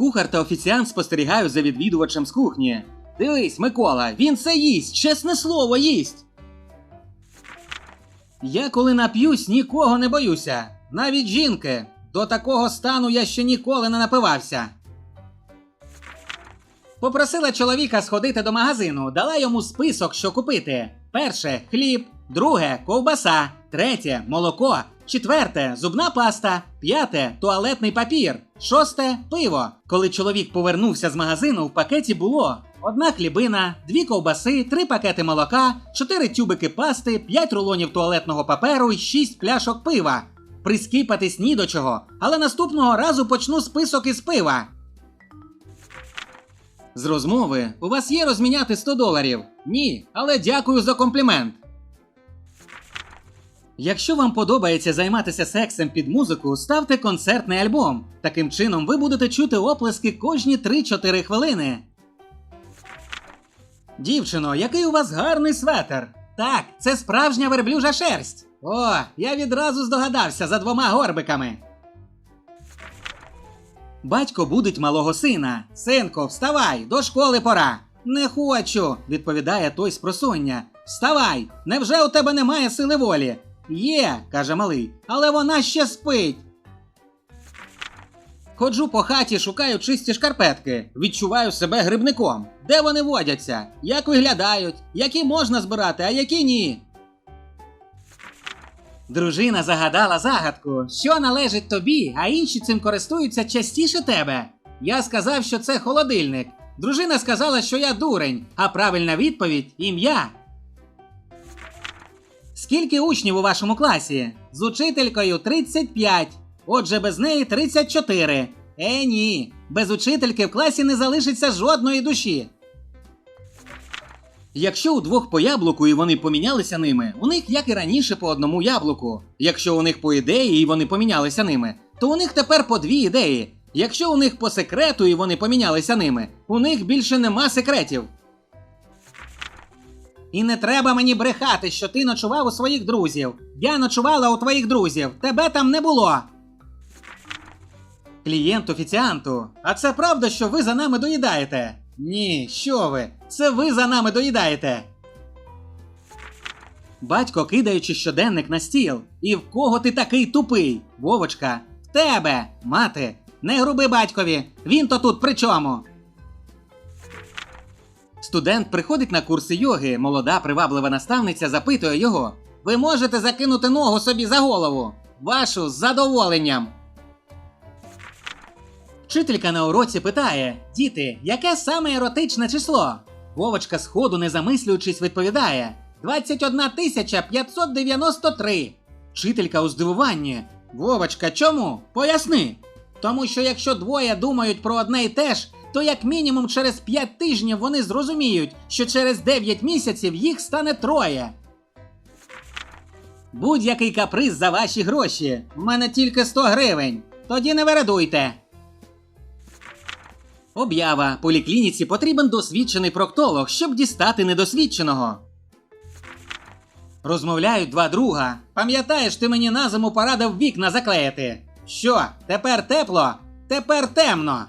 Кухар та офіціант спостерігають за відвідувачем з кухні. Дивись, Микола, він це їсть, чесне слово, їсть. Я коли нап'юсь, нікого не боюся. Навіть жінки. До такого стану я ще ніколи не напивався. Попросила чоловіка сходити до магазину, дала йому список, що купити. Перше хліб, друге ковбаса, третє молоко, четверте зубна паста, п'яте туалетний папір, шосте пиво. Коли чоловік повернувся з магазину, в пакеті було одна хлібина, дві ковбаси, три пакети молока, чотири тюбики пасти, п'ять рулонів туалетного паперу і шість пляшок пива. Прискіпатись ні до чого, але наступного разу почну список із пива. З розмови у вас є розміняти 100 доларів? Ні, але дякую за комплімент. Якщо вам подобається займатися сексом під музику, ставте концертний альбом. Таким чином ви будете чути оплески кожні 3-4 хвилини. Дівчино, який у вас гарний светер. Так, це справжня верблюжа шерсть. О, я відразу здогадався за двома горбиками. Батько будить малого сина. Синко, вставай, до школи пора. Не хочу, відповідає той з просоння. Вставай! Невже у тебе немає сили волі? Є, каже малий, але вона ще спить. Ходжу по хаті, шукаю чисті шкарпетки, відчуваю себе грибником. Де вони водяться? Як виглядають? Які можна збирати, а які ні? Дружина загадала загадку, що належить тобі, а інші цим користуються частіше тебе. Я сказав, що це холодильник. Дружина сказала, що я дурень, а правильна відповідь ім'я. Скільки учнів у вашому класі? З учителькою 35. Отже, без неї 34. Е, ні. Без учительки в класі не залишиться жодної душі. Якщо у двох по яблуку і вони помінялися ними, у них, як і раніше, по одному яблуку. Якщо у них по ідеї і вони помінялися ними, то у них тепер по дві ідеї. Якщо у них по секрету і вони помінялися ними, у них більше нема секретів. І не треба мені брехати, що ти ночував у своїх друзів. Я ночувала у твоїх друзів. Тебе там не було. Клієнт офіціанту. А це правда, що ви за нами доїдаєте? Ні, що ви? Це ви за нами доїдаєте. Батько кидаючи щоденник на стіл. І в кого ти такий тупий? Вовочка, в тебе, мати. Не груби батькові. Він то тут при чому? Студент приходить на курси йоги. Молода приваблива наставниця запитує його: Ви можете закинути ногу собі за голову? Вашу з задоволенням. Вчителька на уроці питає: Діти, яке саме еротичне число? Вовочка сходу, не замислюючись, відповідає: 21 тисяча 593. Вчителька у здивуванні. Вовочка, чому? Поясни. Тому що якщо двоє думають про одне й те ж, то як мінімум через 5 тижнів вони зрозуміють, що через 9 місяців їх стане троє. Будь-який каприз за ваші гроші. У мене тільки 100 гривень. Тоді не вередуйте. Об'ява поліклініці потрібен досвідчений проктолог, щоб дістати недосвідченого. Розмовляють два друга. Пам'ятаєш, ти мені на зиму порадив вікна заклеїти. Що, тепер тепло? Тепер темно.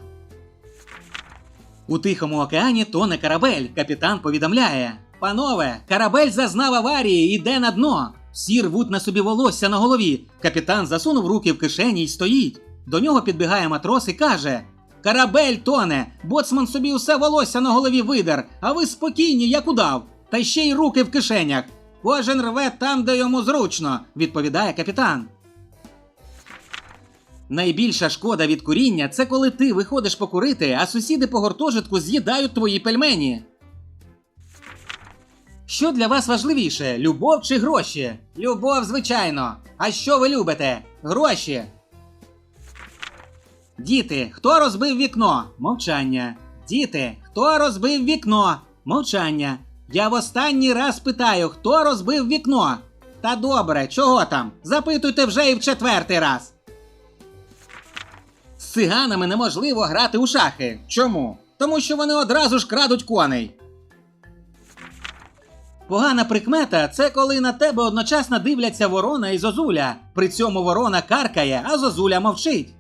У Тихому океані тоне корабель. Капітан повідомляє: Панове, корабель зазнав аварії, іде на дно. Всі рвуть на собі волосся на голові. Капітан засунув руки в кишені й стоїть. До нього підбігає матрос і каже: Корабель тоне, боцман собі усе волосся на голові видер, а ви спокійні, як удав, та ще й руки в кишенях. Кожен рве там, де йому зручно, відповідає капітан. Найбільша шкода від куріння це коли ти виходиш покурити, а сусіди по гуртожитку з'їдають твої пельмені. Що для вас важливіше: любов чи гроші? Любов, звичайно. А що ви любите? Гроші. Діти, хто розбив вікно? Мовчання. Діти, хто розбив вікно? Мовчання. Я в останній раз питаю, хто розбив вікно? Та добре, чого там? Запитуйте вже і в четвертий раз. Циганами неможливо грати у шахи. Чому? Тому що вони одразу ж крадуть коней. Погана прикмета це коли на тебе одночасно дивляться ворона і зозуля. При цьому ворона каркає, а зозуля мовчить.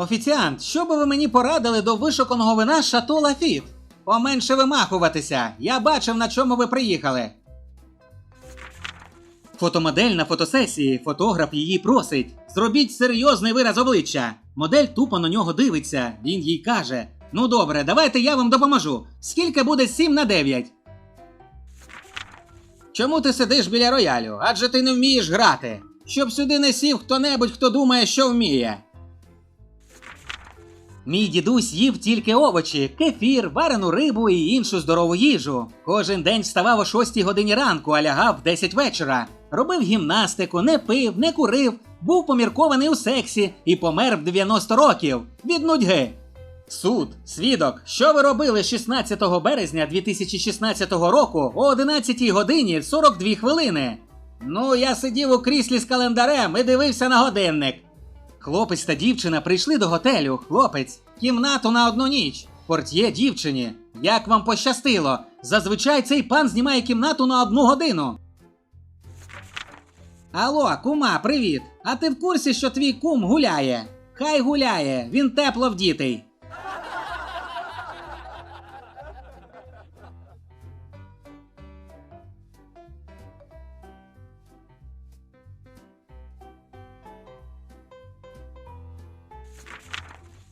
Офіціант, що би ви мені порадили до вишуканого вина Шато Лафіт? Поменше вимахуватися. Я бачив, на чому ви приїхали. Фотомодель на фотосесії, фотограф її просить. Зробіть серйозний вираз обличчя. Модель тупо на нього дивиться. Він їй каже: Ну добре, давайте я вам допоможу. Скільки буде 7 на 9? Чому ти сидиш біля роялю? Адже ти не вмієш грати. Щоб сюди не сів хто-небудь, хто думає, що вміє. Мій дідусь їв тільки овочі, кефір, варену рибу і іншу здорову їжу. Кожен день вставав о 6 годині ранку, а лягав в 10 вечора. Робив гімнастику, не пив, не курив, був поміркований у сексі і помер в 90 років від нудьги. Суд, свідок, що ви робили 16 березня 2016 року о 11 годині 42 хвилини? Ну, я сидів у кріслі з календарем і дивився на годинник. Хлопець та дівчина прийшли до готелю. Хлопець, кімнату на одну ніч. Портьє дівчині. Як вам пощастило? Зазвичай цей пан знімає кімнату на одну годину. Алло, кума, привіт. А ти в курсі, що твій кум гуляє? Хай гуляє, він тепло вдітий.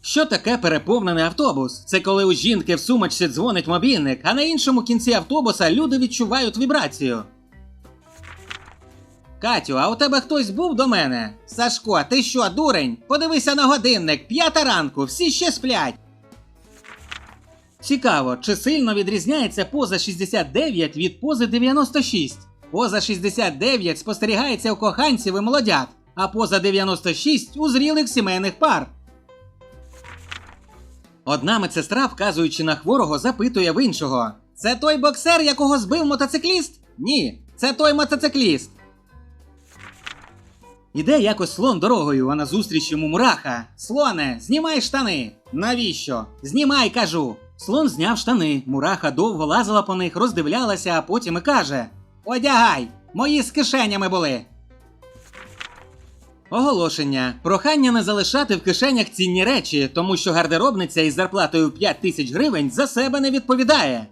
Що таке переповнений автобус? Це коли у жінки в сумочці дзвонить мобільник, а на іншому кінці автобуса люди відчувають вібрацію. Катю, а у тебе хтось був до мене? Сашко, ти що, дурень? Подивися на годинник, п'ята ранку, всі ще сплять. Цікаво, чи сильно відрізняється поза 69 від пози 96? Поза 69 спостерігається у коханців і молодят, а поза 96 у зрілих сімейних пар. Одна медсестра, вказуючи на хворого, запитує в іншого: Це той боксер, якого збив мотоцикліст? Ні, це той мотоцикліст. Іде якось слон дорогою, а назустріч йому мураха. Слоне, знімай штани. Навіщо? Знімай, кажу. Слон зняв штани. Мураха довго лазила по них, роздивлялася, а потім і каже: Одягай! Мої з кишенями були. Оголошення. Прохання не залишати в кишенях цінні речі, тому що гардеробниця із зарплатою 5 тисяч гривень за себе не відповідає.